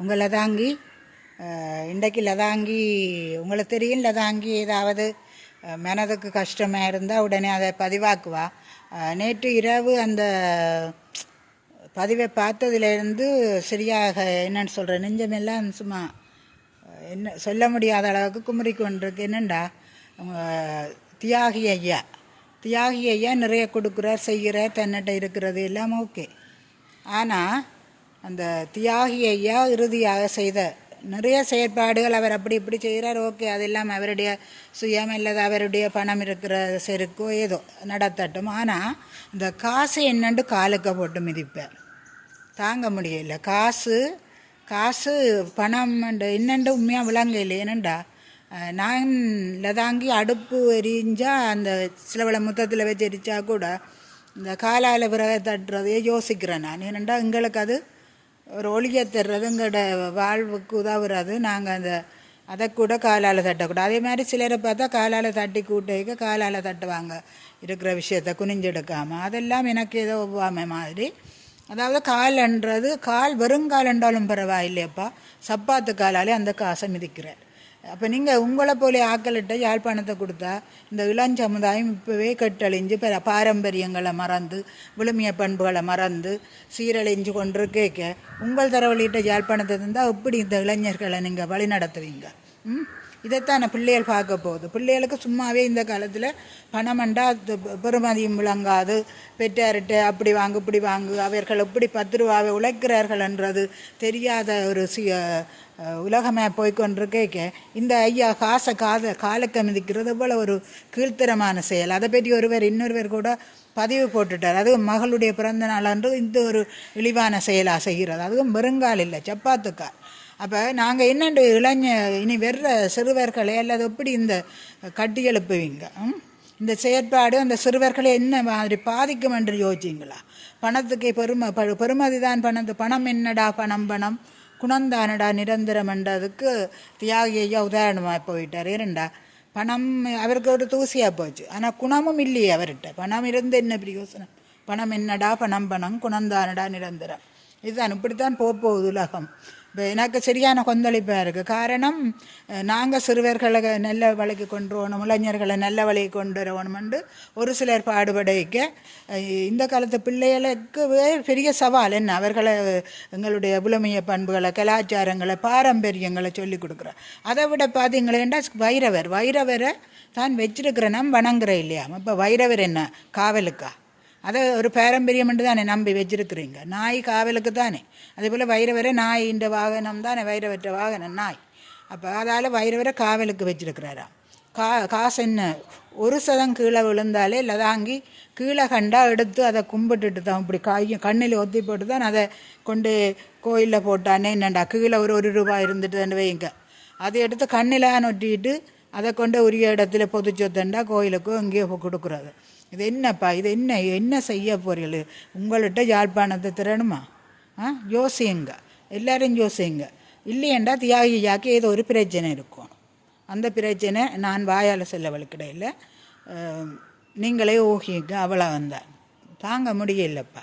உங்கள் லதாங்கி இன்றைக்கு லதாங்கி உங்களுக்கு தெரியும் லதாங்கி ஏதாவது மனதுக்கு கஷ்டமாக இருந்தால் உடனே அதை பதிவாக்குவா. நேற்று இரவு அந்த பதிவை பார்த்ததுலேருந்து சரியாக என்னன்னு சொல்கிறேன் நெஞ்சமெல்லாம் சும்மா என்ன சொல்ல முடியாத அளவுக்கு குமரி கொண்டிருக்கு. என்னண்டா? தியாகி ஐயா தியாகி ஐயா நிறைய கொடுக்குறார் செய்கிறார் தன்னிட்ட இருக்கிறது எல்லாம் ஓகே. ஆனால் அந்த தியாகி ஐயா இறுதியாக செய்த நிறைய செயற்பாடுகள் அவர் அப்படி இப்படி செய்கிறார் ஓகே அது இல்லாமல் அவருடைய சுயம் இல்லாத அவருடைய பணம் இருக்கிற செருக்கோ ஏதோ நடத்தட்டும். ஆனால் இந்த காசு என்னண்டு காலுக்க போட்டு மிதிப்பார். தாங்க முடியல. காசு காசு பணம் என்னண்டு உண்மையாக விளங்க இல்லை ஏனண்டா நான் லதாங்கி அடுப்பு எரிஞ்சால் அந்த சிலவளை முத்தத்தில் வச்சு எரிச்சா கூட இந்த காலால் விறகு தட்டுறதையே யோசிக்கிறேன் நான். ஏனண்டா எங்களுக்கு அது ஒரு ஒளியை தர்றது எங்களோட வாழ்வுக்கு உதவுறது. நாங்கள் அந்த அதை கூட காலால் தட்டக்கூடாது. அதே மாதிரி சிலரை பார்த்தா காலால் தட்டி கூட்டிக்க காலால் தட்டுவாங்க. இருக்கிற விஷயத்த குனிஞ்செடுக்காமல் அதெல்லாம் எனக்கு ஏதோ ஒவ்வாமை மாதிரி. அதாவது கால்ன்றது கால் வெறுங்கால் என்றாலும் பரவாயில்லையப்பா. சப்பாத்து காலாலே அந்த காசை மிதிக்கிறார். அப்போ நீங்கள் உங்களை போல ஆக்கள்கிட்ட யாழ்ப்பாணத்தை கொடுத்தா இந்த இளம் சமுதாயம் இப்போவே கெட்டழிஞ்சு ப பாரம்பரியங்களை மறந்து விழுமிய பண்புகளை மறந்து சீரழிஞ்சு கொண்டு கேட்க உங்கள் தரவழியிட்ட யாழ்ப்பாணத்தை இருந்தால் எப்படி இந்த இளைஞர்களை நீங்கள் வழி நடத்துவீங்க ம்? இதைத்தான் பிள்ளைகள் பார்க்க போகுது. பிள்ளைகளுக்கு சும்மாவே இந்த காலத்தில் பணமண்டா அது பெ- விளங்காது. பெற்றார்கிட்ட அப்படி வாங்கு இப்படி வாங்கு அவர்கள் எப்படி பத்து ரூபாவை உழைக்கிறார்கள் என்றது தெரியாத ஒரு சி அஹ், உலகமே போய்கொண்டிருக்க இந்த ஐயா காசை காத காலக்க மிதிக்கிறது போல் ஒரு கீழ்த்தரமான செயல். அதை பற்றி ஒருவர் இன்னொருவர் கூட பதிவு போட்டுட்டார். அதுவும் மகளுடைய பிறந்த நாள் அன்று இந்த ஒரு இழிவான செயலாக செய்கிறது. அதுவும் வெறுங்கால் இல்லை சப்பாத்துக்கார் அப்போ நாங்கள் என்னென்று இளைஞ இனி வர்ற சிறுவர்களை அல்லது எப்படி இந்த கட்டி எழுப்புவீங்க? ம்? இந்த செயற்பாடு அந்த சிறுவர்களை என்ன மாதிரி பாதிக்கும் என்று யோசிச்சிங்களா? பணத்துக்கு பெருமை ப பெருமதி தான் பணத்து பணம் என்னடா பணம் பணம்? குணந்தானடா நிரந்தரம் என்றதுக்கு தியாகி ஐயா உதாரணமாக போயிட்டார். இரண்டா பணம் அவருக்கு ஒரு தூசியாக போச்சு. ஆனால் குணமும் இல்லையே அவர்கிட்ட. பணம் இருந்து என்ன பிரயோசனம் பணம் என்னடா பணம் பணம்? குணந்தானடா நிரந்தரம்? இதுதான் இப்படித்தான் போக போகுது உலகம். இப்போ எனக்கு சரியான கொந்தளிப்பாக இருக்குது காரணம் நாங்கள் சிறுவர்களை நல்ல வழிக்கு கொண்டு வரணும் இளைஞர்களை நல்ல வழிக்கு கொண்டு வரணுமென்று ஒரு சிலர் பாடுபடைக்க இந்த காலத்து பிள்ளைகளுக்கு பெரிய சவால் என்ன? அவர்களை எங்களுடைய புலமைய பண்புகளை கலாச்சாரங்களை பாரம்பரியங்களை சொல்லி கொடுக்குறோம். அதை விட பார்த்தீங்களேண்டா வைரவர் வைரவரை தான் வச்சிருக்கிறேன்னா வணங்குற இல்லையா? இப்போ வைரவர் என்ன? காவலுக்கா? அதை ஒரு பாரம்பரியம்னு தானே நம்பி வச்சிருக்கிறீங்க. நாய் காவலுக்கு தானே அதே போல் வைரவரை நாயின்ற வாகனம் தானே வைரவற்ற வாகனம் நாய். அப்போ அதால் வைரவரை காவலுக்கு வச்சிருக்கிறாராம். கா காசு என்ன ஒரு சதம் கீழே விழுந்தாலே லதாங்கி கீழே கண்டா எடுத்து அதை கும்பிட்டுட்டு தான் இப்படி காயும் கண்ணில் ஒத்தி போட்டு தான் அதை கொண்டு கோயிலில் போட்டானே என்னண்டா கீழே ஒரு ஒரு ரூபாய் இருந்துட்டு வைங்க அதை எடுத்து கண்ணில் நொட்டிட்டு அதை கொண்டு உரிய இடத்துல பொதுச்சொத்தண்டா கோயிலுக்கும் எங்கேயோ கொடுக்குறாரு. இது என்னப்பா இது என்ன என்ன செய்ய போறீர்கள் உங்கள்கிட்ட யாழ்ப்பாணத்தை திறனுமா? ஆ யோசியுங்க எல்லாரும் யோசியுங்க இல்லையண்டா தியாகியாக்கு ஏதோ ஒரு பிரச்சனை இருக்கும். அந்த பிரச்சனை நான் வாயால் செல்லவளுக்கிடையில் நீங்களே ஊகிங்க அவ்வளோ வந்தான் தாங்க முடியலப்பா.